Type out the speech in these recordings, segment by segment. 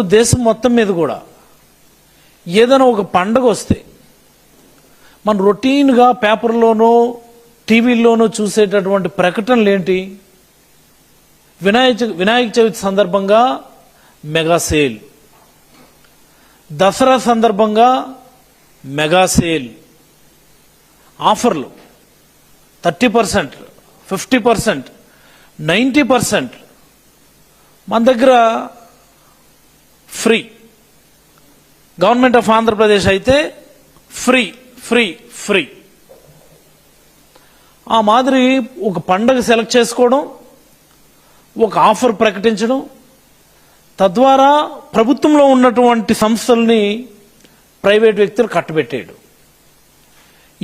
దేశం మొత్తం మీద కూడా ఏదైనా ఒక పండగ వస్తే మన రొటీన్గా పేపర్లోనో టీవీల్లోనో చూసేటటువంటి ప్రకటనలు ఏంటి? వినాయక వినాయక చవితి సందర్భంగా మెగా సేల్. దసరా సందర్భంగా మెగా సేల్. ఆఫర్లు thirty percent fifty percent ninety percent. మన దగ్గర ఫ్రీ. గవర్నమెంట్ ఆఫ్ ఆంధ్రప్రదేశ్ అయితే ఫ్రీ ఫ్రీ ఫ్రీ. ఆ మాదిరి ఒక పండగ సెలెక్ట్ చేసుకోవడం ఒక ఆఫర్ ప్రకటించడం తద్వారా ప్రభుత్వంలో ఉన్నటువంటి సంస్థల్ని ప్రైవేట్ వ్యక్తులు కట్టబెట్టేయడం.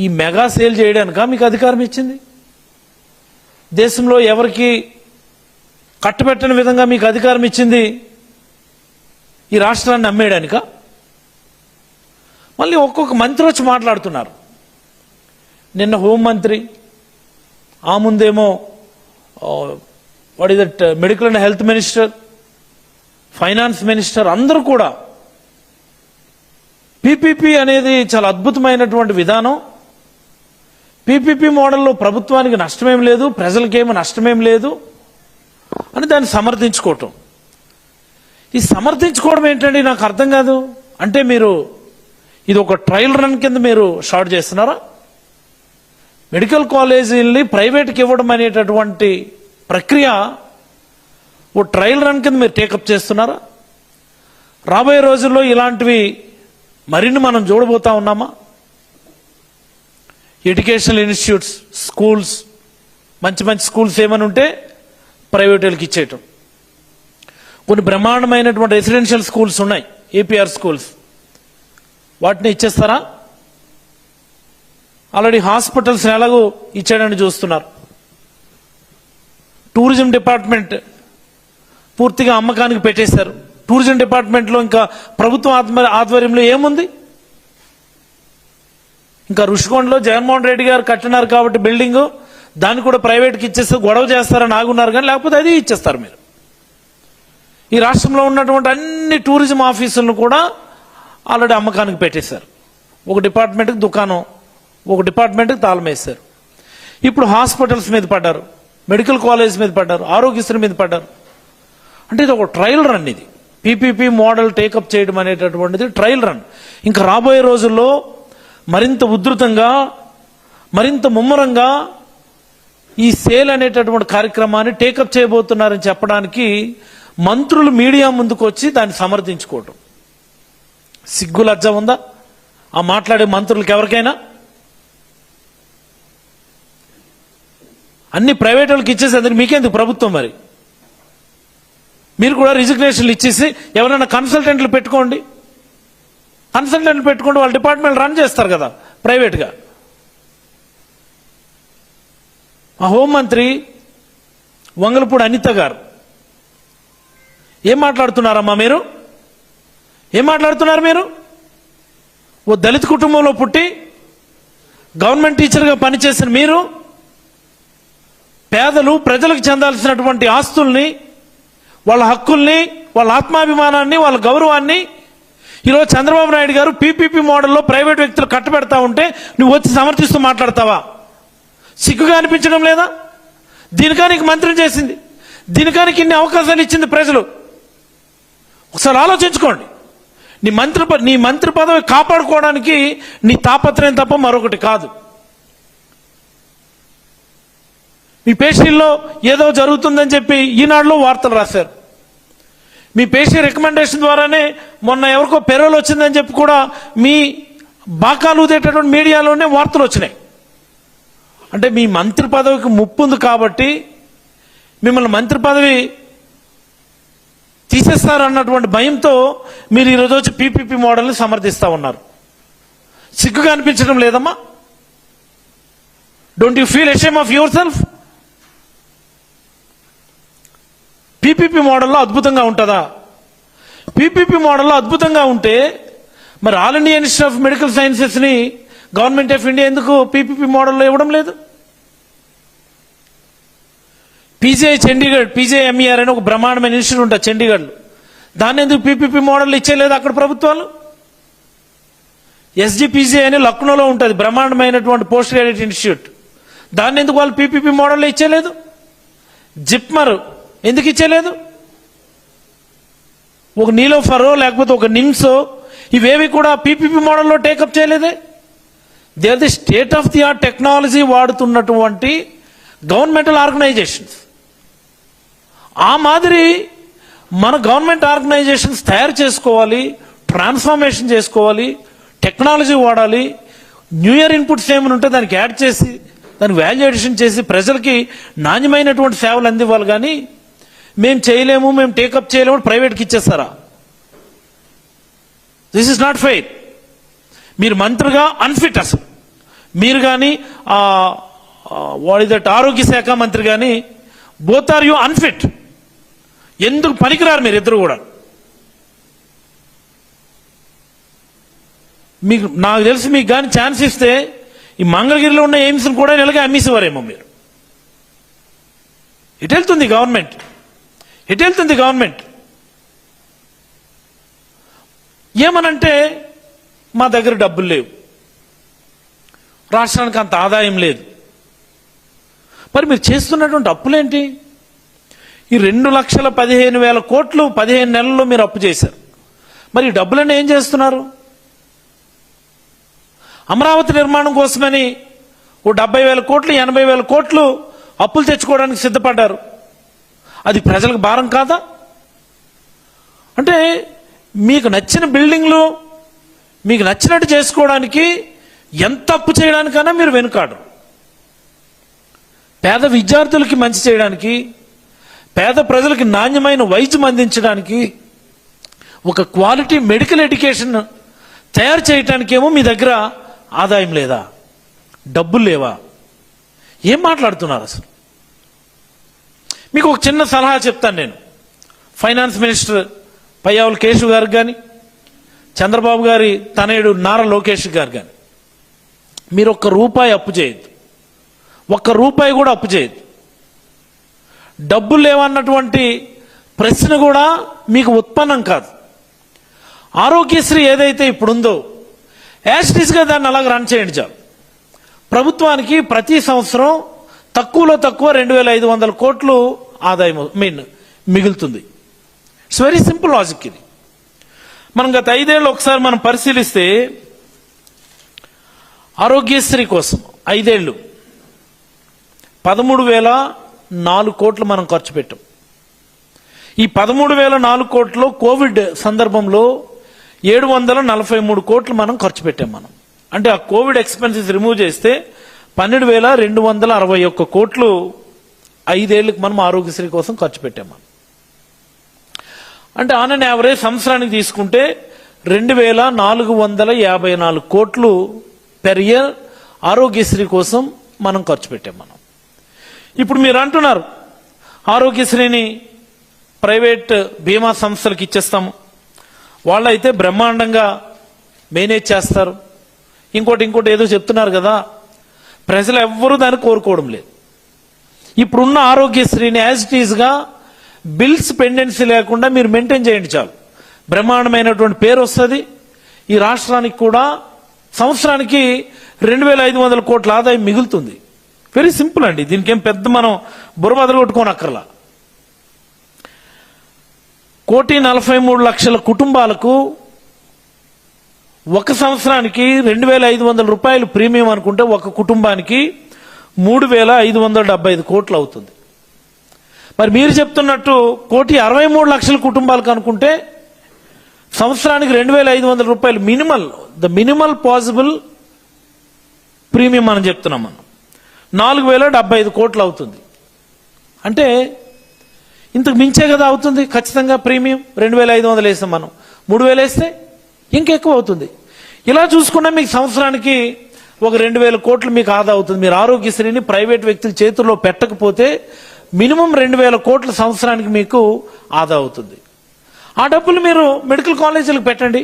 ఈ మెగా సేల్ చేయడానిక మీకు అధికారం ఇచ్చింది? దేశంలో ఎవరికి కట్టబెట్టని విధంగా మీకు అధికారం ఇచ్చింది? ఈ రాష్ట్రాన్ని నమ్మేయడానిక? మళ్ళీ ఒక్కొక్క మంత్రి వచ్చి మాట్లాడుతున్నారు. నిన్న హోంమంత్రి ఆ ముందేమో what is that medical and health minister finance minister అందరూ కూడా పీపీపీ అనేది చాలా అద్భుతమైనటువంటి విధానం. పీపీపీ మోడల్లో ప్రభుత్వానికి నష్టమేం లేదు ప్రజలకేమీ నష్టమేం లేదు అని దాన్ని సమర్థించుకోవటం. ఈ సమర్థించుకోవడం ఏంటండి? నాకు అర్థం కాదు. అంటే మీరు ఇది ఒక ట్రయల్ రన్ కింద మీరు షార్ట్ చేస్తున్నారా? మెడికల్ కాలేజీల్ని ప్రైవేట్కి ఇవ్వడం అనేటటువంటి ప్రక్రియ ఓ ట్రయల్ రన్ కింద మీరు టేకప్ చేస్తున్నారా? రాబోయే రోజుల్లో ఇలాంటివి మరిన్ని మనం చూడబోతా ఉన్నామా? ఎడ్యుకేషనల్ ఇన్స్టిట్యూట్స్ స్కూల్స్ మంచి మంచి స్కూల్స్ ఏమైనా ఉంటే ప్రైవేట్ వాళ్ళకి ఇచ్చేయటం. కొన్ని బ్రహ్మాండమైనటువంటి రెసిడెన్షియల్ స్కూల్స్ ఉన్నాయి ఏపీఆర్ స్కూల్స్. వాటిని ఇచ్చేస్తారా? ఆల్రెడీ హాస్పిటల్స్ ఎలాగో ఇచ్చాడని చూస్తున్నారు. టూరిజం డిపార్ట్మెంట్ పూర్తిగా అమ్మకానికి పెట్టేశారు. టూరిజం డిపార్ట్మెంట్లో ఇంకా ప్రభుత్వం ఆత్మ ఆధ్వర్యంలో ఏముంది? ఇంకా రుషికొండలో జగన్మోహన్ రెడ్డి గారు కట్టినారు కాబట్టి బిల్డింగ్ దాన్ని కూడా ప్రైవేట్కి ఇచ్చేస్తే గొడవ చేస్తారని ఆగున్నారు కానీ లేకపోతే అది ఇచ్చేస్తారు మీరు. ఈ రాష్ట్రంలో ఉన్నటువంటి అన్ని టూరిజం ఆఫీసులను కూడా ఆల్రెడీ అమ్మకానికి పెట్టేశారు. ఒక డిపార్ట్మెంట్కి దుకాణం ఒక డిపార్ట్మెంట్కి తాళమేశారు ఇప్పుడు హాస్పిటల్స్ మీద పడ్డారు మెడికల్ కాలేజ్ మీద పడ్డారు ఆరోగ్యశ్రీ మీద పడ్డారు. అంటే ఇది ఒక ట్రయల్ రన్ ఇది. పీపీపీ మోడల్ టేకప్ చేయడం అనేటటువంటిది ట్రయల్ రన్. ఇంకా రాబోయే రోజుల్లో మరింత ఉధృతంగా మరింత ముమ్మరంగా ఈ సేల్ అనేటటువంటి కార్యక్రమాన్ని టేకప్ చేయబోతున్నారని చెప్పడానికి మంత్రులు మీడియా ముందుకు వచ్చి దాన్ని సమర్థించుకోవటం. సిగ్గు లజ్జ ఉందా? ఆ మాట్లాడే మంత్రులకు ఎవరికైనా? అన్ని ప్రైవేట్ వాళ్ళకి ఇచ్చేసేందుకు మీకెందుకు ప్రభుత్వం మరి? మీరు కూడా రిజిగ్నేషన్లు ఇచ్చేసి ఎవరైనా కన్సల్టెంట్లు పెట్టుకోండి. కన్సల్టెంట్లు పెట్టుకుంటే వాళ్ళ డిపార్ట్మెంట్ రన్ చేస్తారు కదా ప్రైవేట్గా. మా హోంమంత్రి వంగలపూడి అనిత గారు ఏం మాట్లాడుతున్నారమ్మా మీరు? ఏం మాట్లాడుతున్నారు మీరు? ఓ దళిత కుటుంబంలో పుట్టి గవర్నమెంట్ టీచర్గా పనిచేసిన మీరు పేదలు ప్రజలకు చెందాల్సినటువంటి ఆస్తుల్ని వాళ్ళ హక్కుల్ని వాళ్ళ ఆత్మాభిమానాన్ని వాళ్ళ గౌరవాన్ని ఈరోజు చంద్రబాబు నాయుడు గారు పీపీపీ మోడల్లో ప్రైవేట్ వ్యక్తులు కట్టబెడతా ఉంటే నువ్వు వచ్చి సమర్థిస్తూ మాట్లాడతావా? సిగ్గుగా అనిపించడం లేదా? దీనికానికి మంత్రం చేసింది. దీనికానికి ఇన్ని అవకాశాలు ఇచ్చింది ప్రజలు. ఒకసారి ఆలోచించుకోండి. నీ మంత్రి నీ మంత్రి పదవి కాపాడుకోవడానికి నీ తాపత్రయం తప్ప మరొకటి కాదు. మీ పేషీల్లో ఏదో జరుగుతుందని చెప్పి ఈనాడులో వార్తలు రాశారు. మీ పేషీ రికమెండేషన్ ద్వారానే మొన్న ఎవరికో పెరోల్ వచ్చిందని చెప్పి కూడా మీ బాకాలు ఉదేటటువంటి మీడియాలోనే వార్తలు వచ్చినాయి. అంటే మీ మంత్రి పదవికి ముప్పు ఉంది కాబట్టి మిమ్మల్ని మంత్రి పదవి తీసేస్తారు అన్నటువంటి భయంతో మీరు ఈరోజు వచ్చి పీపీపీ మోడల్ని సమర్థిస్తా ఉన్నారు. సిగ్గుగా అనిపించడం లేదమ్మా. Don't you feel ashamed of yourself PPP మోడల్లో అద్భుతంగా ఉంటుందా? పీపీపీ మోడల్లో అద్భుతంగా ఉంటే మరి all India institute of medical సైన్సెస్ని government of India ఎందుకు పీపీపీ మోడల్లో ఇవ్వడం లేదు? పీజే చండీగఢ్ పీజీఐ ఎంఈఆర్ అని ఒక బ్రహ్మాండమైన ఇన్స్టిట్యూట్ ఉంటుంది చండీగఢ్ దాన్ని ఎందుకు పీపీపీ మోడల్ ఇచ్చేయలేదు అక్కడ ప్రభుత్వాలు? ఎస్జిపిజే అని లక్నోలో ఉంటుంది బ్రహ్మాండమైనటువంటి పోస్ట్ గ్రాడ్యుయేట్ ఇన్స్టిట్యూట్. దాన్ని ఎందుకు వాళ్ళు పీపీపీ మోడల్లో ఇచ్చేయలేదు జిప్మర్ ఎందుకు ఇచ్చేయలేదు ఒక నీలోఫరో లేకపోతే ఒక నిమ్సో ఇవేవి కూడా పీపీపీ మోడల్లో టేకప్ చేయలేదే? They are the state of the art technology వాడుతున్నటువంటి governmental organisations ఆ మాదిరి మన గవర్నమెంట్ ఆర్గనైజేషన్స్ తయారు చేసుకోవాలి ట్రాన్స్ఫర్మేషన్ చేసుకోవాలి టెక్నాలజీ వాడాలి న్యూ ఇయర్ ఇన్పుట్స్ ఏమైనా ఉంటే దానికి యాడ్ చేసి దాని వాల్యూ ఎడిషన్ చేసి ప్రజలకి నాణ్యమైనటువంటి సేవలు అందివ్వాలి కానీ మేము చేయలేము మేము టేకప్ చేయలేము ప్రైవేట్కి ఇచ్చేస్తారా? దిస్ ఇస్ నాట్ ఫెయిర్ మీరు మంత్రిగా అన్ఫిట్ అసలు. మీరు కానీ వాడి దట్ ఆరోగ్య శాఖ మంత్రి కానీ బోత్ ఆర్ యూ అన్ఫిట్ ఎందుకు పనికిరారు మీరు ఇద్దరు కూడా? మీకు నాకు తెలిసి మీకు కానీ ఛాన్స్ ఇస్తే ఈ మంగళగిరిలో ఉన్న ఎయిమ్స్ని కూడా నెలగా అమ్మేసేవారేమో మీరు. ఇటు వెళ్తుంది గవర్నమెంట్. ఇటు వెళ్తుంది గవర్నమెంట్. ఏమనంటే మా దగ్గర డబ్బులు లేవు. రాష్ట్రానికి అంత ఆదాయం లేదు. మరి మీరు చేస్తున్నటువంటి అప్పులేంటి? ఈ రెండు లక్షల పదిహేను వేల కోట్లు పదిహేను నెలల్లో మీరు అప్పు చేశారు. మరి ఈ డబ్బులన్నీ ఏం చేస్తున్నారు? అమరావతి నిర్మాణం కోసమని ఓ డెబ్బై వేల కోట్లు ఎనభై వేల కోట్లు అప్పులు తెచ్చుకోవడానికి సిద్ధపడ్డారు. అది ప్రజలకు భారం కాదా? అంటే మీకు నచ్చిన బిల్డింగ్లు మీకు నచ్చినట్టు చేసుకోవడానికి ఎంత అప్పు చేయడానికైనా మీరు వెనుకాడరు. పేద విద్యార్థులకి మంచి చేయడానికి పేద ప్రజలకు నాణ్యమైన వైద్యం అందించడానికి ఒక క్వాలిటీ మెడికల్ ఎడ్యుకేషన్ తయారు చేయటానికేమో మీ దగ్గర ఆదాయం లేదా? డబ్బులు లేవా? ఏం మాట్లాడుతున్నారు అసలు? మీకు ఒక చిన్న సలహా చెప్తాను నేను. ఫైనాన్స్ మినిస్టర్ పయ్యావుల కేశవ్ గారికి కానీ చంద్రబాబు గారి తనయుడు నారా లోకేష్ గారు కానీ మీరు ఒక్క రూపాయి అప్పు చేయొద్దు. ఒక్క రూపాయి కూడా అప్పు చేయొద్దు. డబ్బులు లేవన్నటువంటి ప్రశ్న కూడా మీకు ఉత్పన్నం కాదు. ఆరోగ్యశ్రీ ఏదైతే ఇప్పుడుందో యాస్టిస్గా దాన్ని అలాగ రన్ చేయండి చాలు. ప్రభుత్వానికి ప్రతి సంవత్సరం తక్కువలో తక్కువ రెండు వేల ఐదు వందల కోట్లు ఆదాయం మీన్ మిగులుతుంది. ఇట్స్ వెరీ సింపుల్ లాజిక్ ఇది. మనం గత ఐదేళ్ళు ఒకసారి మనం పరిశీలిస్తే ఆరోగ్యశ్రీ కోసం ఐదేళ్ళు పదమూడు వేల నాలుగు కోట్లు మనం ఖర్చు పెట్టాం. ఈ పదమూడు వేల నాలుగు కోట్లు కోవిడ్ సందర్భంలో ఏడు వందల నలభై మూడు కోట్లు మనం ఖర్చు పెట్టాం మనం. అంటే ఆ కోవిడ్ ఎక్స్పెన్సెస్ రిమూవ్ చేస్తే పన్నెండు వేల రెండు వందల అరవై ఒక్క కోట్లు ఐదేళ్ళకు మనం ఆరోగ్యశ్రీ కోసం ఖర్చు పెట్టాం మనం. అంటే ఆన్ అండ్ యావరేజ్ సంవత్సరానికి తీసుకుంటే రెండు వేల నాలుగు వందల యాభై నాలుగు కోట్లు పెర్ ఇయర్ ఆరోగ్యశ్రీ కోసం మనం ఖర్చు పెట్టాం మనం. ఇప్పుడు మీరు అంటున్నారు ఆరోగ్యశ్రీని ప్రైవేట్ బీమా సంస్థలకు ఇచ్చేస్తాము. వాళ్ళైతే బ్రహ్మాండంగా మేనేజ్ చేస్తారు. ఇంకోటి ఇంకోటి ఏదో చెప్తున్నారు కదా ప్రజలు ఎవ్వరూ దాన్ని కోరుకోవడం లేదు. ఇప్పుడున్న ఆరోగ్యశ్రీని యాజ్ ఇట్ ఈజ్గా బిల్స్ పెండెన్సీ లేకుండా మీరు మెయింటైన్ చేయండి చాలు. బ్రహ్మాండమైనటువంటి పేరు వస్తుంది. ఈ రాష్ట్రానికి కూడా సంవత్సరానికి రెండు వేల ఐదు వందల కోట్ల ఆదాయం మిగులుతుంది. వెరీ సింపుల్ అండి. దీనికి ఏం పెద్ద మనం బురబదలు కొట్టుకోని అక్కర్లా కోటి నలభై మూడు లక్షల కుటుంబాలకు ఒక సంవత్సరానికి రెండు వేల ఐదు వందల రూపాయలు ప్రీమియం అనుకుంటే ఒక కుటుంబానికి మూడు వేల ఐదు వందల డెబ్బై ఐదు కోట్లు అవుతుంది. మరి మీరు చెప్తున్నట్టు కోటి అరవై మూడు లక్షల కుటుంబాలకు అనుకుంటే సంవత్సరానికి రెండు వేల ఐదు వందల రూపాయలు minimal the minimal possible premium అని చెప్తున్నాం మనం. నాలుగు వేల డెబ్బై ఐదు కోట్లు అవుతుంది అంటే ఇంతకు మించే కదా అవుతుంది? ఖచ్చితంగా ప్రీమియం రెండు వేల ఐదు వందలు వేస్తాం మనం. మూడు వేలు వేస్తే ఇంకెక్కువ అవుతుంది ఇలా చూసుకున్నా మీకు సంవత్సరానికి ఒక రెండు వేల కోట్లు మీకు ఆదా అవుతుంది. మీరు ఆరోగ్యశ్రీని ప్రైవేట్ వ్యక్తుల చేతుల్లో పెట్టకపోతే మినిమం రెండు వేల కోట్ల సంవత్సరానికి మీకు ఆదా అవుతుంది. ఆ డబ్బులు మీరు మెడికల్ కాలేజీలకు పెట్టండి.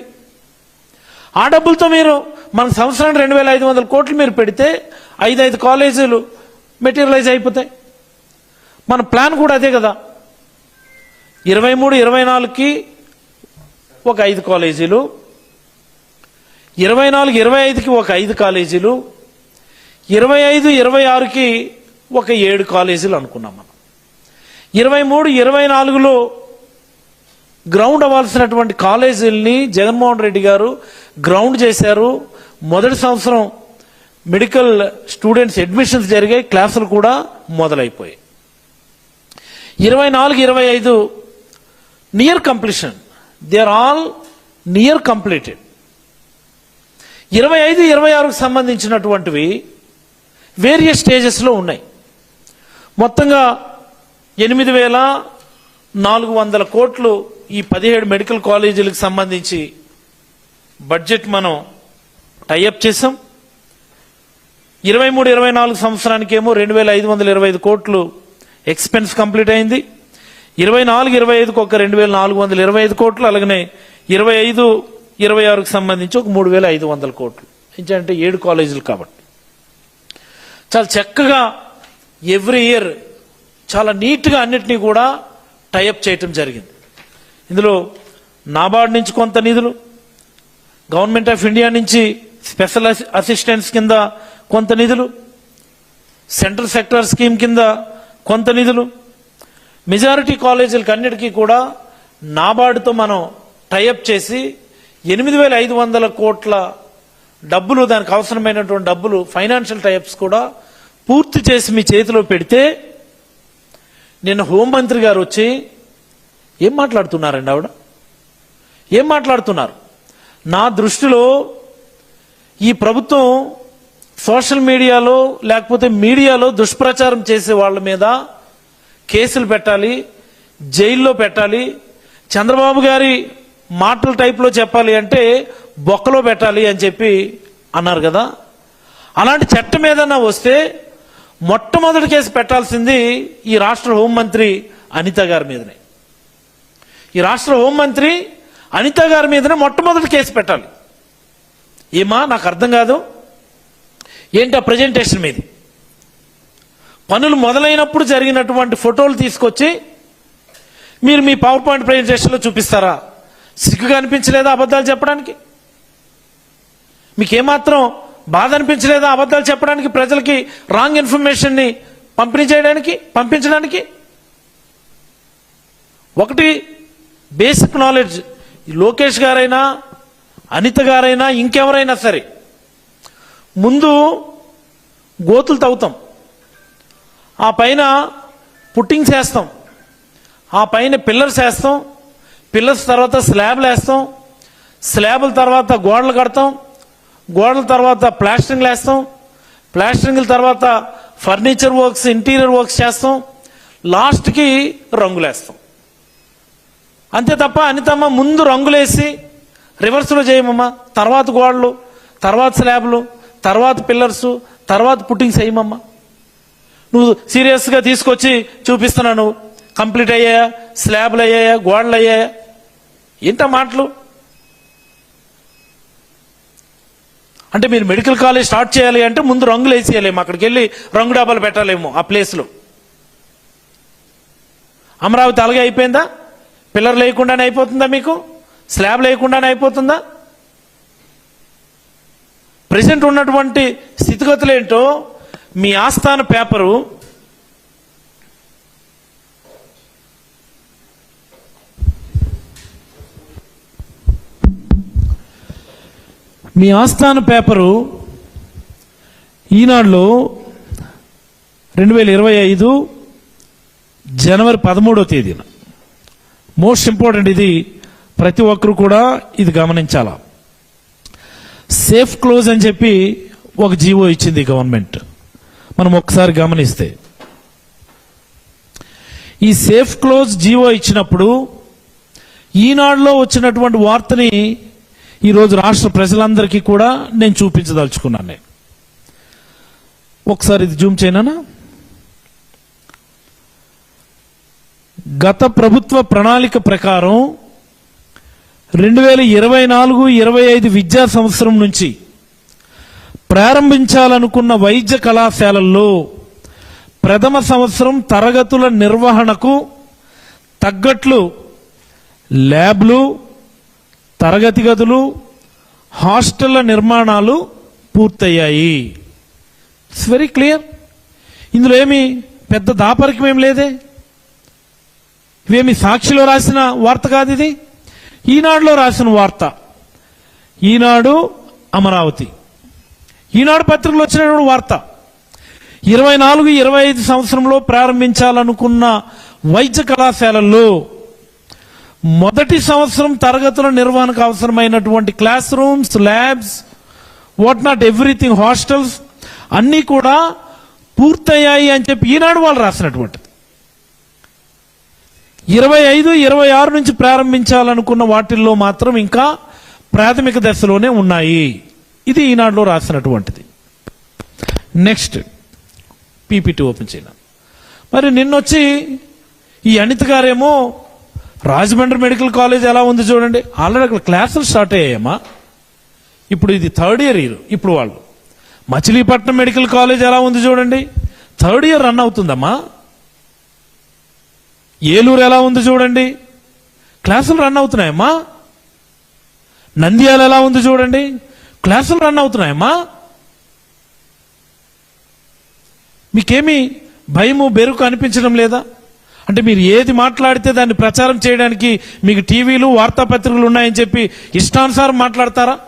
ఆ డబ్బులతో మీరు మన సంవత్సరానికి రెండు వేల ఐదు వందల కోట్లు మీరు పెడితే ఐదు ఐదు కాలేజీలు మెటీరియలైజ్ అయిపోతాయి. మన ప్లాన్ కూడా అదే కదా. ఇరవై మూడు ఇరవై నాలుగుకి ఒక ఐదు కాలేజీలు ఇరవై నాలుగు ఇరవై ఐదుకి ఒక ఐదు కాలేజీలు ఇరవై ఐదు ఇరవై ఆరుకి ఒక ఏడు కాలేజీలు అనుకున్నాం మనం. ఇరవై మూడు ఇరవై నాలుగులో గ్రౌండ్ అవ్వాల్సినటువంటి కాలేజీల్ని జగన్మోహన్ రెడ్డి గారు గ్రౌండ్ చేశారు. మొదటి సంవత్సరం మెడికల్ స్టూడెంట్స్ అడ్మిషన్స్ జరిగాయి క్లాసులు కూడా మొదలైపోయాయి. ఇరవై నాలుగు ఇరవై ఐదు near completion they are all near completed ఇరవై ఐదు ఇరవై ఆరుకు సంబంధించినటువంటివి వేరియస్ స్టేజెస్లో ఉన్నాయి. మొత్తంగా ఎనిమిది వేల నాలుగు వందల కోట్లు ఈ పదిహేడు మెడికల్ కాలేజీలకు సంబంధించి బడ్జెట్ మనం టైఅప్ చేసాం ఇరవై మూడు ఇరవై నాలుగు సంవత్సరానికి ఏమో రెండు వేల ఐదు వందల ఇరవై ఐదు కోట్లు ఎక్స్పెన్స్ కంప్లీట్ అయింది. ఇరవై నాలుగు ఇరవై ఐదుకు ఒక రెండు వేల నాలుగు వందల ఇరవై ఐదు కోట్లు అలాగనే ఇరవై ఐదు ఇరవై ఆరుకు సంబంధించి ఒక మూడు వేల ఐదు వందల కోట్లు. అంటే ఏడు కాలేజీలు కాబట్టి. చాలా చక్కగా ఎవ్రీ ఇయర్ చాలా నీట్గా అన్నిటినీ కూడా టైఅప్ చేయటం జరిగింది. ఇందులో నాబార్డ్ నుంచి కొంత నిధులు గవర్నమెంట్ ఆఫ్ ఇండియా నుంచి స్పెషల్ అసి- అసిస్టెంట్స్ కింద కొంత నిధులు. సెంట్రల్ సెక్టర్ స్కీమ్ కింద కొంత నిధులు. మెజారిటీ కాలేజీలకు అన్నిటికీ కూడా నాబార్డుతో మనం టైఅప్ చేసి ఎనిమిది వేల ఐదు వందల కోట్ల డబ్బులు దానికి అవసరమైనటువంటి డబ్బులు ఫైనాన్షియల్ టైఅప్స్ కూడా పూర్తి చేసి మీ చేతిలో పెడితే నిన్న హోంమంత్రి గారు వచ్చి ఏం మాట్లాడుతున్నారండి ఆవిడ? ఏం మాట్లాడుతున్నారు? నా దృష్టిలో ఈ ప్రభుత్వం సోషల్ మీడియాలో లేకపోతే మీడియాలో దుష్ప్రచారం చేసే వాళ్ళ మీద కేసులు పెట్టాలి జైల్లో పెట్టాలి చంద్రబాబు గారి మాటల టైప్లో చెప్పాలి అంటే బొక్కలో పెట్టాలి అని చెప్పి అన్నారు కదా. అలాంటి చట్టం ఏదన్నా వస్తే మొట్టమొదటి కేసు పెట్టాల్సింది ఈ రాష్ట్ర హోంమంత్రి అనిత గారి మీదనే. ఈ రాష్ట్ర హోంమంత్రి అనిత గారి మీదనే మొట్టమొదటి కేసు పెట్టాలి. ఏమా? నాకు అర్థం కాదు. ఏంటి ఆ ప్రజెంటేషన్ మీది? పనులు మొదలైనప్పుడు జరిగినటువంటి ఫోటోలు తీసుకొచ్చి మీరు మీ పవర్ పాయింట్ ప్రజెంటేషన్లో చూపిస్తారా? సిగ్గుగా అనిపించలేదా అబద్ధాలు చెప్పడానికి? మీకేమాత్రం బాధ అనిపించలేదా అబద్ధాలు చెప్పడానికి ప్రజలకి రాంగ్ ఇన్ఫర్మేషన్ని పంపిణీ చేయడానికి పంపించడానికి? ఒకటి బేసిక్ నాలెడ్జ్ లోకేష్ గారైనా అనిత గారైనా ఇంకెవరైనా సరే ముందు గోతులు తవ్వుతాం. ఆ పైన పుట్టింగ్స్ వేస్తాం. ఆ పైన పిల్లర్స్ వేస్తాం. పిల్లర్స్ తర్వాత స్లాబ్లు వేస్తాం. స్లాబుల తర్వాత గోడలు కడతాం. గోడల తర్వాత ప్లాస్టరింగ్లు వేస్తాం. ప్లాస్టరింగ్ల తర్వాత ఫర్నిచర్ వర్క్స్ ఇంటీరియర్ వర్క్స్ చేస్తాం. లాస్ట్కి రంగులు వేస్తాం. అంతే తప్ప అనితమ్మ ముందు రంగులేసి రివర్స్లో చేయమమ్మా. తర్వాత గోడలు తర్వాత స్లాబ్లు తర్వాత పిల్లర్స్ తర్వాత పుట్టింగ్స్ వేయమమ్మా నువ్వు సీరియస్గా తీసుకొచ్చి చూపిస్తున్నాను కంప్లీట్ అయ్యాయా? స్లాబ్లు అయ్యాయా? గోడలు అయ్యాయా? ఎంత మాటలు. అంటే మీరు మెడికల్ కాలేజ్ స్టార్ట్ చేయాలి అంటే ముందు రంగులు వేసేయలేము అక్కడికి వెళ్ళి రంగు డబ్బాలు పెట్టాలేమో ఆ ప్లేస్లో. అమరావతి అలాగే అయిపోయిందా? పిల్లర్ లేకుండానే అయిపోతుందా మీకు? స్లాబ్ లేకుండానే అయిపోతుందా? ప్రజెంట్ ఉన్నటువంటి స్థితిగతులు ఏంటో మీ ఆస్థాన పేపరు మీ ఆస్థాన పేపరు ఈనాడులో రెండు వేల ఇరవై ఐదు జనవరి పదమూడో తేదీన. మోస్ట్ ఇంపార్టెంట్ ఇది. ప్రతి ఒక్కరు కూడా ఇది గమనించాలా? సేఫ్ క్లోజ్ అని చెప్పి ఒక జీవో ఇచ్చింది గవర్నమెంట్ మనం ఒకసారి గమనిస్తే. ఈ సేఫ్ క్లోజ్ జీవో ఇచ్చినప్పుడు ఈనాడులో వచ్చినటువంటి వార్తని ఈరోజు రాష్ట్ర ప్రజలందరికీ కూడా నేను చూపించదలుచుకున్నాను. నేను ఒకసారి ఇది జూమ్ చేయనా? గత ప్రభుత్వ ప్రణాళిక ప్రకారం రెండు వేల ఇరవై నాలుగు ఇరవై ఐదు విద్యా సంవత్సరం నుంచి ప్రారంభించాలనుకున్న వైద్య కళాశాలల్లో ప్రథమ సంవత్సరం తరగతుల నిర్వహణకు తగ్గట్లు ల్యాబ్లు తరగతి గదులు హాస్టళ్ళ నిర్మాణాలు పూర్తయ్యాయి. ఇట్స్ వెరీ క్లియర్ ఇందులో ఏమి పెద్ద దాపరికం ఏం లేదే. ఇవేమి సాక్షిలో రాసిన వార్త కాదు ఇది. ఈనాడులో రాసిన వార్త. ఈనాడు అమరావతి. ఈనాడు పత్రికలో వచ్చినటువంటి వార్త. ఇరవై నాలుగు ఇరవై ఐదు సంవత్సరంలో ప్రారంభించాలనుకున్న వైద్య కళాశాలల్లో మొదటి సంవత్సరం తరగతుల నిర్వహణకు అవసరమైనటువంటి classrooms labs what not everything hostels అన్నీ కూడా పూర్తయ్యాయి అని చెప్పి ఈనాడు వాళ్ళు రాసినటువంటి. ఇరవై ఐదు ఇరవై ఆరు నుంచి ప్రారంభించాలనుకున్న వాటిల్లో మాత్రం ఇంకా ప్రాథమిక దశలోనే ఉన్నాయి. ఇది ఈనాడులో రాసినటువంటిది. నెక్స్ట్ పీపీటీ ఓపెన్ చేయడం మరి నిన్నొచ్చి ఈ అనిత్ గారేమో రాజమండ్రి మెడికల్ కాలేజ్ ఎలా ఉంది చూడండి. ఆల్రెడీ అక్కడ క్లాసులు స్టార్ట్ అయ్యాయమ్మా. ఇప్పుడు ఇది థర్డ్ ఇయర్ ఇయర్ ఇప్పుడు వాళ్ళు. మచిలీపట్నం మెడికల్ కాలేజ్ ఎలా ఉంది చూడండి. థర్డ్ ఇయర్ రన్ అవుతుందమ్మా. ఏలూరు ఎలా ఉంది చూడండి? క్లాసులు రన్ అవుతున్నాయమ్మా. నంద్యాల ఎలా ఉంది చూడండి? క్లాసులు రన్ అవుతున్నాయమ్మా. మీకేమి భయము బెరుకు అనిపించడం లేదా? అంటే మీరు ఏది మాట్లాడితే దాన్ని ప్రచారం చేయడానికి మీకు టీవీలు వార్తాపత్రికలు ఉన్నాయని చెప్పి ఇష్టానుసారం మాట్లాడతారా?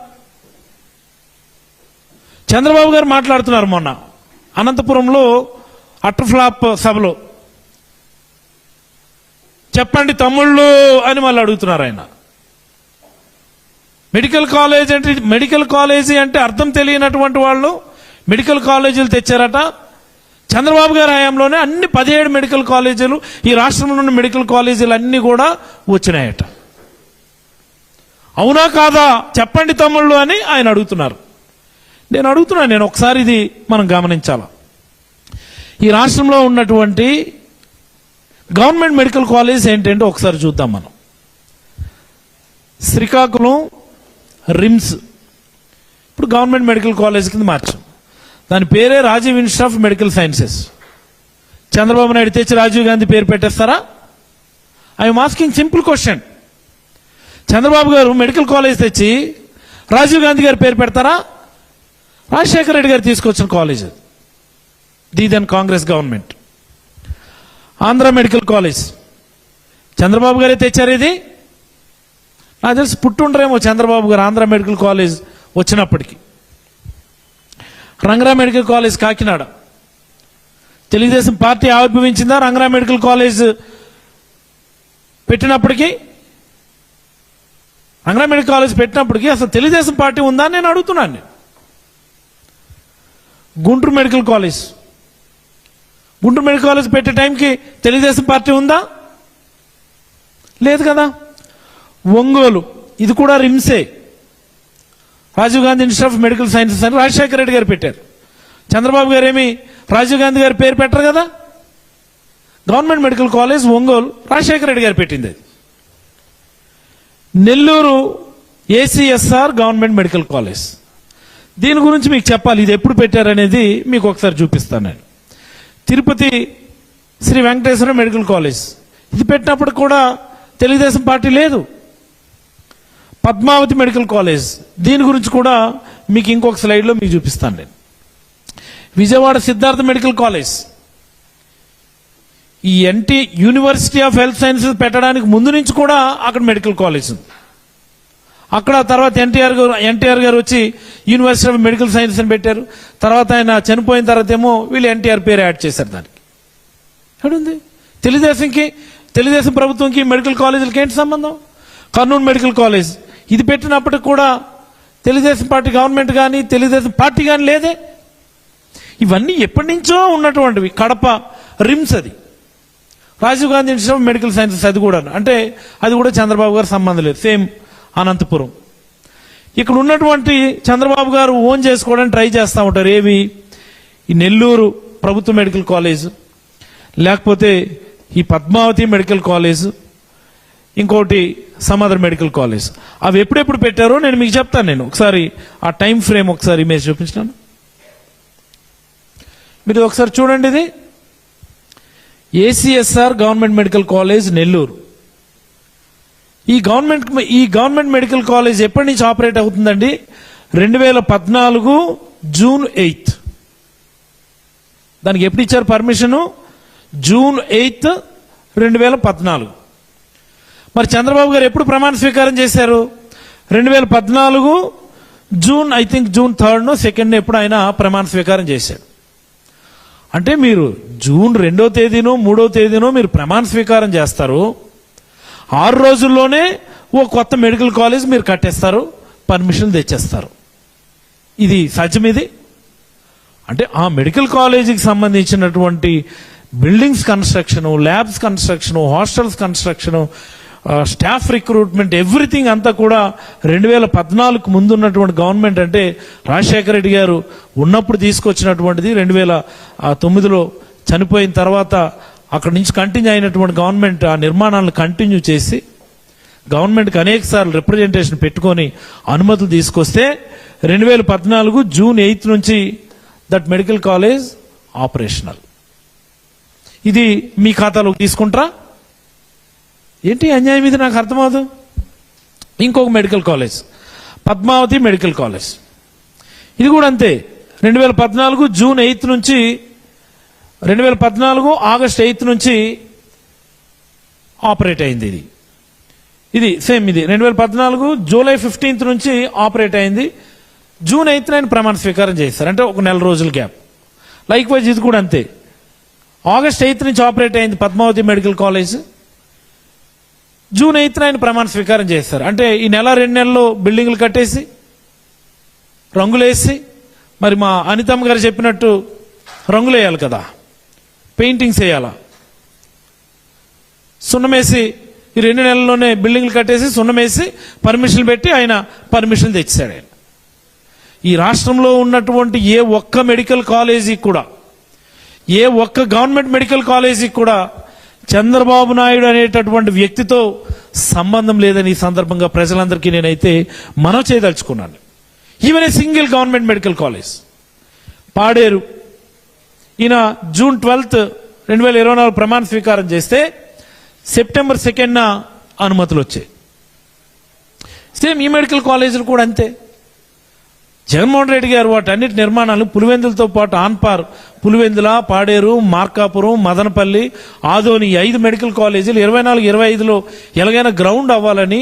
చంద్రబాబు గారు మాట్లాడుతున్నారు మొన్న. అనంతపురంలో అట్టర్ఫ్లాప్ సభలో. చెప్పండి తమ్ముళ్ళు అని మళ్ళీ అడుగుతున్నారు ఆయన. మెడికల్ కాలేజ్ అంటే మెడికల్ కాలేజీ అంటే అర్థం తెలియనటువంటి వాళ్ళు మెడికల్ కాలేజీలు తెచ్చారట. చంద్రబాబు గారి హయాంలోనే అన్ని పదిహేడు మెడికల్ కాలేజీలు ఈ రాష్ట్రంలో ఉన్న మెడికల్ కాలేజీలు అన్ని కూడా వచ్చినాయట. అవునా కాదా? చెప్పండి తమ్ముళ్ళు అని ఆయన అడుగుతున్నారు. నేను అడుగుతున్నాను నేను ఒకసారి ఇది మనం గమనించాలా. ఈ రాష్ట్రంలో ఉన్నటువంటి గవర్నమెంట్ మెడికల్ కాలేజ్ ఏంటంటే ఒకసారి చూద్దాం మనం. శ్రీకాకుళం రిమ్స్. ఇప్పుడు గవర్నమెంట్ మెడికల్ కాలేజ్ కింద మార్చాం. దాని పేరే Rajiv institute of medical sciences. Chandrababu Naidu తెచ్చి రాజీవ్ గాంధీ పేరు పెట్టేస్తారా? I'm asking simple question. Chandrababu garu medical college తెచ్చి రాజీవ్ గాంధీ గారు పేరు పెడతారా? రాజశేఖర రెడ్డి గారు తీసుకొచ్చిన కాలేజ్ అది. The then Congress government. Andhra medical college. Chandrababu గారే తెచ్చారు ఇది? నాకు తెలిసి పుట్టుండరేమో చంద్రబాబు గారు ఆంధ్ర మెడికల్ కాలేజ్ వచ్చినప్పటికీ. Rangaraya medical college Kakinada. Telugu Desam party ఆవిర్భవించిందా Rangaraya medical college పెట్టినప్పటికీ? రంగరా మెడికల్ కాలేజ్ పెట్టినప్పటికీ అసలు తెలుగుదేశం పార్టీ ఉందా అని నేను అడుగుతున్నాను. Guntur medical college. Guntur medical college పెట్టే టైంకి తెలుగుదేశం పార్టీ ఉందా? లేదు కదా. ఒంగోలు ఇది కూడా రిమ్సే. Rajiv Gandhi institute of medical sciences అని రాజశేఖర రెడ్డి గారు పెట్టారు. చంద్రబాబు గారు ఏమి రాజీవ్ గాంధీ గారు పేరు పెట్టరు కదా? Government medical college Ongole Rajasekhara Reddy garu పెట్టింది అది. Nellore ACSR government medical college. దీని గురించి మీకు చెప్పాలి ఇది ఎప్పుడు పెట్టారనేది మీకు ఒకసారి చూపిస్తాను నేను. Tirupati Sri Venkateswara medical college. ఇది పెట్టినప్పుడు కూడా తెలుగుదేశం పార్టీ లేదు. Padmavathi medical college. దీని గురించి కూడా మీకు ఇంకొక స్లైడ్లో మీకు చూపిస్తాను నేను. Vijayawada Siddhartha medical college. ఈ NT university of health sciences పెట్టడానికి ముందు నుంచి కూడా అక్కడ మెడికల్ కాలేజ్ ఉంది. అక్కడ తర్వాత ఎన్టీఆర్ గారు ఎన్టీఆర్ గారు వచ్చి యూనివర్సిటీ ఆఫ్ మెడికల్ సైన్స్ అని పెట్టారు. తర్వాత ఆయన చనిపోయిన తర్వాత ఏమో వీళ్ళు ఎన్టీఆర్ పేరు యాడ్ చేశారు దానికి. ఎక్కడుంది? తెలుగుదేశంకి తెలుగుదేశం ప్రభుత్వంకి మెడికల్ కాలేజీలకి ఏంటి సంబంధం? Kurnool medical college. ఇది పెట్టినప్పటికి కూడా తెలుగుదేశం పార్టీ గవర్నమెంట్ కానీ తెలుగుదేశం పార్టీ కానీ లేదే. ఇవన్నీ ఎప్పటి నుంచో ఉన్నటువంటివి. కడప రిమ్స్ అది. Rajiv Gandhi institute of medical sciences అది కూడా అంటే అది కూడా చంద్రబాబు గారు సంబంధం లేదు. సేమ్ అనంతపురం. ఇక్కడ ఉన్నటువంటి చంద్రబాబు గారు ఓన్ చేసుకోవడానికి ట్రై చేస్తూ ఉంటారు. ఏవి? ఈ నెల్లూరు ప్రభుత్వ మెడికల్ కాలేజ్ లేకపోతే ఈ పద్మావతి మెడికల్ కాలేజ్ ఇంకోటి సమాధర్ మెడికల్ కాలేజ్. అవి ఎప్పుడెప్పుడు పెట్టారో నేను మీకు చెప్తాను నేను. ఒకసారి ఆ టైం ఫ్రేమ్ ఒకసారి ఇమేజ్ చూపించినాను. మీరు ఒకసారి చూడండి ఇది. ACSR government medical college Nellore. ఈ గవర్నమెంట్ ఈ గవర్నమెంట్ మెడికల్ కాలేజ్ ఎప్పటి నుంచి ఆపరేట్ అవుతుందండి? రెండు వేల పద్నాలుగు జూన్ ఎయిత్. దానికి ఎప్పుడు ఇచ్చారు పర్మిషను? జూన్ ఎయిత్ రెండు వేల పద్నాలుగు. మరి చంద్రబాబు గారు ఎప్పుడు ప్రమాణ స్వీకారం చేశారు? రెండు వేల పద్నాలుగు జూన్ ఐ థింక్ జూన్ థర్డ్ను సెకండ్ ఎప్పుడు ఆయన ప్రమాణ స్వీకారం చేశాడు. అంటే మీరు జూన్ రెండో తేదీనో మూడో తేదీనో మీరు ప్రమాణ స్వీకారం చేస్తారు. ఆరు రోజుల్లోనే ఓ కొత్త మెడికల్ కాలేజ్ మీరు కట్టేస్తారు పర్మిషన్ తెచ్చేస్తారు. ఇది సాధ్యం ఇది. అంటే ఆ మెడికల్ కాలేజీకి సంబంధించినటువంటి buildings construction labs construction hostels construction staff recruitment everything అంతా కూడా రెండు వేల పద్నాలుగు ముందు ఉన్నటువంటి గవర్నమెంట్ అంటే రాజశేఖర రెడ్డి గారు ఉన్నప్పుడు తీసుకొచ్చినటువంటిది. రెండు వేల తొమ్మిదిలో చనిపోయిన తర్వాత అక్కడి నుంచి కంటిన్యూ అయినటువంటి గవర్నమెంట్ ఆ నిర్మాణాలను కంటిన్యూ చేసి గవర్నమెంట్కి అనేక సార్లు రిప్రజెంటేషన్ పెట్టుకొని అనుమతులు తీసుకొస్తే రెండు వేల పద్నాలుగు జూన్ ఎయిత్ నుంచి దట్ మెడికల్ కాలేజ్ ఆపరేషనల్ ఇది మీ ఖాతాలోకి తీసుకుంటారా? ఏంటి అన్యాయం ఇది? నాకు అర్థమవుదు. ఇంకొక medical college Padmavathi medical college ఇది కూడా అంతే. రెండు వేల పద్నాలుగు జూన్ ఎయిత్ నుంచి రెండు వేల పద్నాలుగు ఆగస్ట్ ఎయిత్ నుంచి ఆపరేట్ అయింది ఇది. ఇది సేమ్ ఇది. రెండు వేల పద్నాలుగు జూలై ఫిఫ్టీన్త్ నుంచి ఆపరేట్ అయింది. జూన్ ఎయిత్ ఆయన ప్రమాణ స్వీకారం చేస్తారు అంటే ఒక నెల రోజుల గ్యాప్. లైక్ వైజ్ ఇది కూడా అంతే. ఆగస్ట్ ఎయిత్ నుంచి ఆపరేట్ అయింది Padmavathi medical college. June eighth ఆయన ప్రమాణ స్వీకారం చేస్తారు అంటే ఈ నెల రెండు నెలల్లో బిల్డింగ్లు కట్టేసి రంగులేసి మరి మా అనితమ్మ గారు చెప్పినట్టు రంగులు వేయాలి కదా. పెయింటింగ్స్ వేయాలా? సున్నమేసి ఈ రెండు నెలల్లోనే బిల్డింగ్లు కట్టేసి సున్నమేసి పర్మిషన్ పెట్టి ఆయన పర్మిషన్ తెచ్చాడు ఆయన. ఈ రాష్ట్రంలో ఉన్నటువంటి ఏ ఒక్క మెడికల్ కాలేజీకి కూడా ఏ ఒక్క గవర్నమెంట్ మెడికల్ కాలేజీకి కూడా చంద్రబాబు నాయుడు అనేటటువంటి వ్యక్తితో సంబంధం లేదని ఈ సందర్భంగా ప్రజలందరికీ నేనైతే మనం చేయదలుచుకున్నాను. Even a single government medical college. Paderu ఈయన జూన్ ట్వెల్త్ రెండు వేల ఇరవై నాలుగు ప్రమాణ స్వీకారం చేస్తే సెప్టెంబర్ సెకండ్న అనుమతులు వచ్చాయి. సేమ్ ఈ మెడికల్ కాలేజీలు కూడా అంతే. జగన్మోహన్ రెడ్డి గారు వాటన్నిటి నిర్మాణాలు పులివెందులతో పాటు ఆన్పార్ పులివెందుల పాడేరు మార్కాపురం మదనపల్లి ఆదోని ఐదు మెడికల్ కాలేజీలు ఇరవై నాలుగు ఇరవై ఐదులో ఎలాగైనా గ్రౌండ్ అవ్వాలని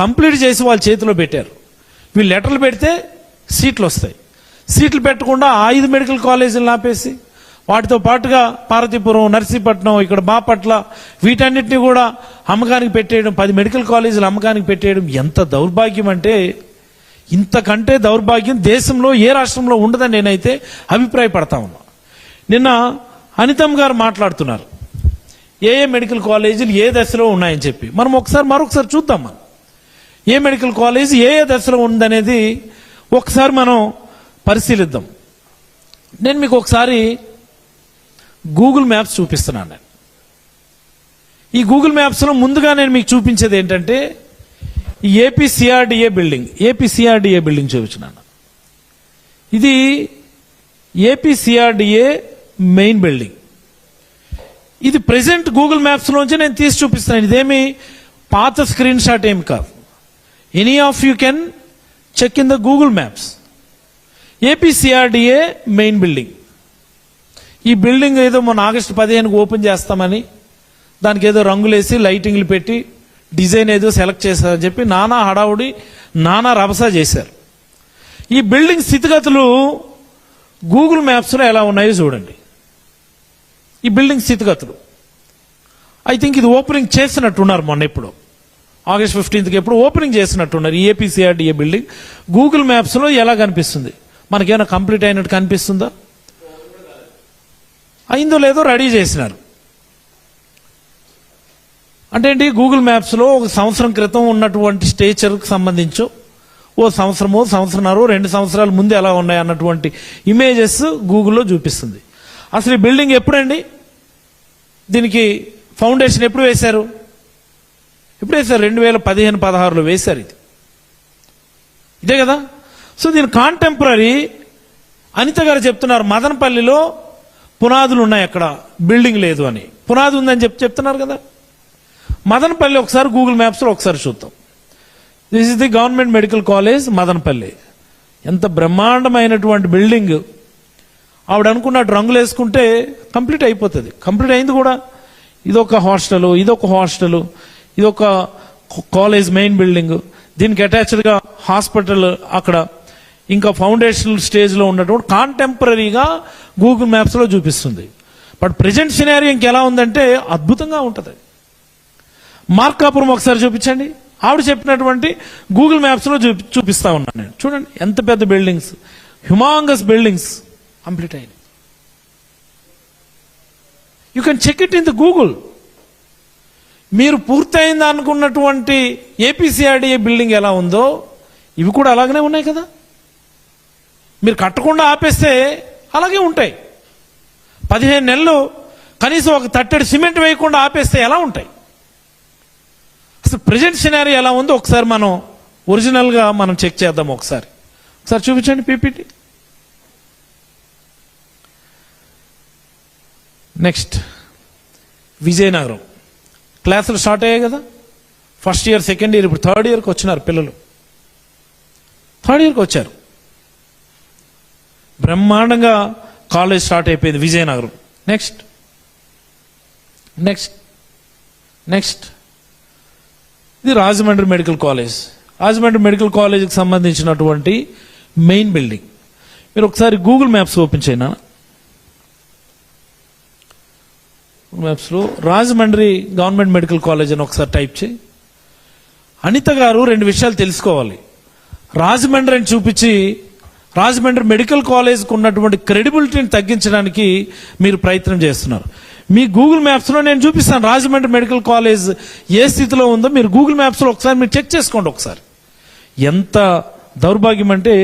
కంప్లీట్ చేసి వాళ్ళ చేతిలో పెట్టారు. వీళ్ళు లెటర్లు పెడితే సీట్లు వస్తాయి. సీట్లు పెట్టకుండా ఐదు మెడికల్ కాలేజీలు ఆపేసి వాటితో పాటుగా పార్వతీపురం నర్సీపట్నం ఇక్కడ బాపట్ల వీటన్నిటిని కూడా అమ్మకానికి పెట్టేయడం పది మెడికల్ కాలేజీలు అమ్మకానికి పెట్టేయడం ఎంత దౌర్భాగ్యం అంటే ఇంతకంటే దౌర్భాగ్యం దేశంలో ఏ రాష్ట్రంలో ఉండదని నేనైతే అభిప్రాయపడతా ఉన్నా. నిన్న అనితమ్ గారు మాట్లాడుతున్నారు. ఏ ఏ మెడికల్ కాలేజీలు ఏ దశలో ఉన్నాయని చెప్పి. మనం ఒకసారి మరొకసారి చూద్దాం మనం. ఏ మెడికల్ కాలేజ్ ఏ ఏ దశలో ఉందనేది ఒకసారి మనం పరిశీలిద్దాం. నేను మీకు ఒకసారి గూగుల్ మ్యాప్స్ చూపిస్తున్నాను నేను. ఈ గూగుల్ మ్యాప్స్లో ముందుగా నేను మీకు చూపించేది ఏంటంటే AP CRDA building AP CRDA building చూపించినాను. ఇది ఏపీ సిఆర్డిఏ మెయిన్ బిల్డింగ్ ఇది ప్రెసెంట్ గూగుల్ మ్యాప్స్లోంచి నేను తీసి చూపిస్తున్నాను. ఇదేమి పాత స్క్రీన్ షాట్ ఏమి కాదు. Any of you can check in the Google maps AP CRDA main building ఈ బిల్డింగ్ ఏదో మొన్న ఆగస్టు పదిహేనుకి ఓపెన్ చేస్తామని దానికి ఏదో రంగులేసి లైటింగ్లు పెట్టి డిజైన్ ఏదో సెలెక్ట్ చేశారని చెప్పి నానా హడావుడి నానా రభస చేశారు. ఈ బిల్డింగ్ స్థితిగతులు గూగుల్ మ్యాప్స్లో ఎలా ఉన్నాయో చూడండి. ఈ బిల్డింగ్ స్థితిగతులు. ఐ థింక్ ఇది ఓపెనింగ్ చేసినట్టున్నారు మొన్న ఇప్పుడు ఆగస్ట్ ఫిఫ్టీన్త్కి ఎప్పుడు ఓపెనింగ్ చేసినట్టున్నారు ఈ ఏపీసీఆర్డీఏ బిల్డింగ్. గూగుల్ మ్యాప్స్లో ఎలా కనిపిస్తుంది? మనకేమైనా కంప్లీట్ అయినట్టు కనిపిస్తుందా? అయిందో లేదో రెడీ చేసినారు. అంటే ఏంటి గూగుల్ మ్యాప్స్లో ఒక సంవత్సరం క్రితం ఉన్నటువంటి స్టేచర్కి సంబంధించు ఓ సంవత్సరము సంవత్సరంన్నర రెండు సంవత్సరాల ముందు ఎలా ఉన్నాయి అన్నటువంటి ఇమేజెస్ గూగుల్లో చూపిస్తుంది. అసలు ఈ బిల్డింగ్ ఎప్పుడండి? దీనికి ఫౌండేషన్ ఎప్పుడు వేశారు? ఎప్పుడు వేశారు? రెండు వేల పదిహేను పదహారులో వేశారు ఇది. ఇదే కదా? సో దీని కాంటెంపరీ అనిత గారు చెప్తున్నారు మదనపల్లిలో పునాదులు ఉన్నాయి అక్కడ. బిల్డింగ్ లేదు అని. పునాది ఉందని చెప్పి చెప్తున్నారు కదా. మదనపల్లి ఒకసారి గూగుల్ మ్యాప్స్లో ఒకసారి చూద్దాం. This is the government medical college Madanapalle. ఎంత బ్రహ్మాండమైనటువంటి బిల్డింగ్. ఆవిడ అనుకున్నట్టు రంగులు వేసుకుంటే కంప్లీట్ అయిపోతుంది. కంప్లీట్ అయింది కూడా. ఇదొక హాస్టల్ ఇదొక హాస్టల్ ఇదొక కాలేజ్ మెయిన్ బిల్డింగ్. దీనికి అటాచ్డ్గా హాస్పిటల్ అక్కడ. ఇంకా ఫౌండేషన్ స్టేజ్లో ఉన్నటువంటి కాంటెంపరీగా గూగుల్ మ్యాప్స్లో చూపిస్తుంది. బట్ ప్రజెంట్ సినారీ ఇంకెలా ఉందంటే అద్భుతంగా ఉంటుంది. మార్కాపురం ఒకసారి చూపించండి. ఆవిడ చెప్పినటువంటి గూగుల్ మ్యాప్స్లో చూపి చూపిస్తా ఉన్నాను నేను. చూడండి ఎంత పెద్ద బిల్డింగ్స్. హ్యుమాంగస్ బిల్డింగ్స్ కంప్లీట్ అయినాయి. You can check it in the Google మీరు పూర్తయింది అనుకున్నటువంటి ఏపీసీఆర్డీఏ బిల్డింగ్ ఎలా ఉందో ఇవి కూడా అలాగనే ఉన్నాయి కదా. మీరు కట్టకుండా ఆపేస్తే అలాగే ఉంటాయి. పదిహేను నెలలు కనీసం ఒక తట్టెడు సిమెంట్ వేయకుండా ఆపేస్తే ఎలా ఉంటాయి? అసలు ప్రజెంట్ సినారీ ఎలా ఉందో ఒకసారి మనం ఒరిజినల్గా మనం చెక్ చేద్దాం ఒకసారి. ఒకసారి చూపించండి పీపీటీ. నెక్స్ట్ విజయనగరం. క్లాసులు స్టార్ట్ అయ్యాయి కదా? ఫస్ట్ ఇయర్ సెకండ్ ఇయర్ ఇప్పుడు థర్డ్ ఇయర్కి వచ్చినారు పిల్లలు. థర్డ్ ఇయర్కి వచ్చారు. బ్రహ్మాండంగా కాలేజ్ స్టార్ట్ అయిపోయింది విజయనగరం. నెక్స్ట్ నెక్స్ట్ నెక్స్ట్ ఇది Rajahmundry medical college. Rajahmundry medical కాలేజీకి సంబంధించినటువంటి మెయిన్ బిల్డింగ్. మీరు ఒకసారి గూగుల్ మ్యాప్స్ ఓపెన్ చేయనా మ్యాప్స్లో రాజమండ్రి గవర్నమెంట్ మెడికల్ కాలేజ్ అని ఒకసారి టైప్ చేయి. అనిత గారు రెండు విషయాలు తెలుసుకోవాలి. రాజమండ్రి అని చూపించి రాజమండ్రి మెడికల్ కాలేజ్కి ఉన్నటువంటి క్రెడిబిలిటీని తగ్గించడానికి మీరు ప్రయత్నం చేస్తున్నారు. మీ గూగుల్ మ్యాప్స్లో నేను చూపిస్తాను రాజమండ్రి మెడికల్ కాలేజ్ ఏ స్థితిలో ఉందో మీరు గూగుల్ మ్యాప్స్లో ఒకసారి మీరు చెక్ చేసుకోండి ఒకసారి. ఎంత దౌర్భాగ్యం అంటే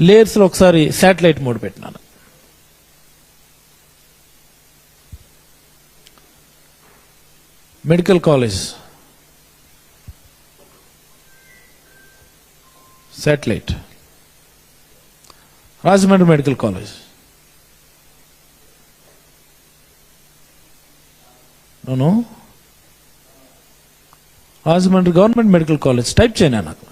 లేయర్స్లో ఒకసారి శాటిలైట్ మోడ్ పెట్టినాను. Medical college satellite. Rajahmundry medical college. నోను? Rajahmundry government medical college. Type చేయనా నాకు?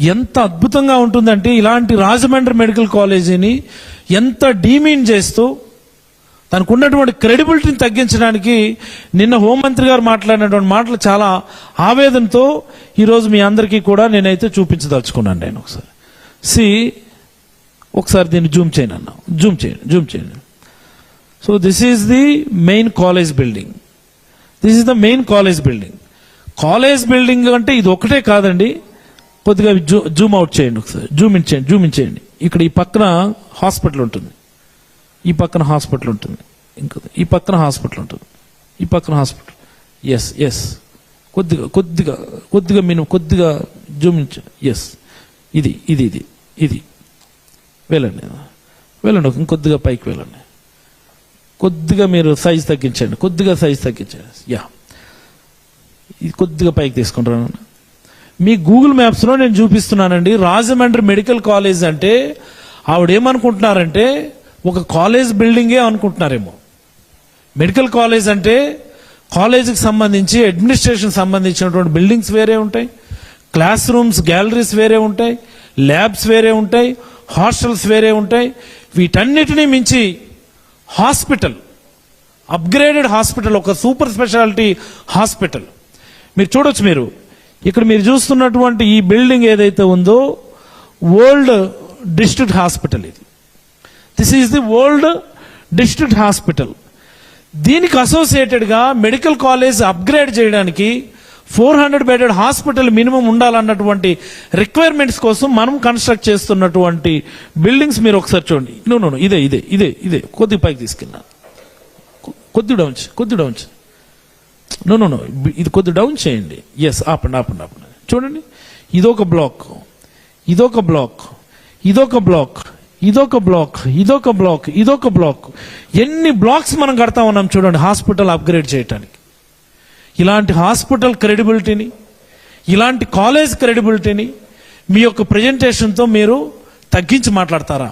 ఎంత అద్భుతంగా ఉంటుందంటే ఇలాంటి రాజమండ్రి మెడికల్ కాలేజీని ఎంత డీమీన్ చేస్తూ తనకు ఉన్నటువంటి క్రెడిబిలిటీని తగ్గించడానికి నిన్న హోంమంత్రి గారు మాట్లాడినటువంటి మాటలు చాలా ఆవేదనతో ఈరోజు మీ అందరికీ కూడా నేనైతే చూపించదలుచుకున్నాను నేను ఒకసారి. సి ఒకసారి దీన్ని జూమ్ చేయను అన్నా. జూమ్ చేయండి జూమ్ చేయండి. So this is the main college building this is the main college building college building అంటే ఇది ఒకటే కాదండి. కొద్దిగా జూ జూమ్ అవుట్ చేయండి ఒకసారి. జూమ్ ఇన్ చేయండి జూమ్ ఇన్ చేయండి. ఇక్కడ ఈ పక్కన హాస్పిటల్ ఉంటుంది. ఈ పక్కన హాస్పిటల్ ఉంటుంది. ఇంకా ఈ పక్కన హాస్పిటల్ ఉంటుంది. ఈ పక్కన హాస్పిటల్. ఎస్ ఎస్ కొద్దిగా కొద్దిగా కొద్దిగా మినిమం కొద్దిగా జూమించ ఎస్ ఇది ఇది ఇది ఇది. వెళ్ళండి. వెళ్ళండి ఇంకొద్దిగా పైకి వెళ్ళండి. కొద్దిగా మీరు సైజ్ తగ్గించండి. కొద్దిగా సైజ్ తగ్గించండి. యా ఇది కొద్దిగా పైకి తీసుకుంటాను. మీ గూగుల్ మ్యాప్స్లో నేను చూపిస్తున్నానండి. రాజమండ్రి మెడికల్ కాలేజ్ అంటే ఆవిడ ఏమనుకుంటున్నారంటే ఒక కాలేజ్ బిల్డింగే అనుకుంటున్నారేమో. మెడికల్ కాలేజ్ అంటే కాలేజీకి సంబంధించి అడ్మినిస్ట్రేషన్ సంబంధించినటువంటి బిల్డింగ్స్ వేరే ఉంటాయి క్లాస్ రూమ్స్ గ్యాలరీస్ వేరే ఉంటాయి ల్యాబ్స్ వేరే ఉంటాయి హాస్టల్స్ వేరే ఉంటాయి. వీటన్నిటినీ మించి హాస్పిటల్ అప్గ్రేడెడ్ హాస్పిటల్ ఒక సూపర్ స్పెషాలిటీ హాస్పిటల్. మీరు చూడొచ్చు మీరు. ఇక్కడ మీరు చూస్తున్నటువంటి ఈ బిల్డింగ్ ఏదైతే ఉందో వరల్డ్ డిస్ట్రిక్ట్ హాస్పిటల్ ఇది. This is the old district hospital దీనికి అసోసియేటెడ్గా మెడికల్ కాలేజ్ అప్గ్రేడ్ చేయడానికి four hundred bedded hospital minimum ఉండాలన్నటువంటి requirements కోసం మనం కన్స్ట్రక్ట్ చేస్తున్నటువంటి బిల్డింగ్స్ మీరు ఒకసారి చూడండి. నూనె ఇదే ఇదే ఇదే ఇదే. కొద్ది పైకి తీసుకెళ్ళినా. కొద్ది డౌన్ కొద్ది డౌన్ చే- నో నో నో ఇది కొద్ది డౌన్ చేయండి. ఎస్ ఆపండి ఆపండి ఆపండి. చూడండి. ఇదొక బ్లాక్ ఇదొక బ్లాక్ ఇదొక బ్లాక్ ఇదొక బ్లాక్ ఇదొక బ్లాక్ ఇదొక బ్లాక్ ఎన్ని బ్లాక్స్ మనం కడతా ఉన్నాం చూడండి హాస్పిటల్ అప్గ్రేడ్ చేయడానికి ఇలాంటి హాస్పిటల్ క్రెడిబిలిటీని ఇలాంటి కాలేజ్ క్రెడిబిలిటీని మీ యొక్క ప్రజెంటేషన్తో మీరు తగ్గించి మాట్లాడతారా?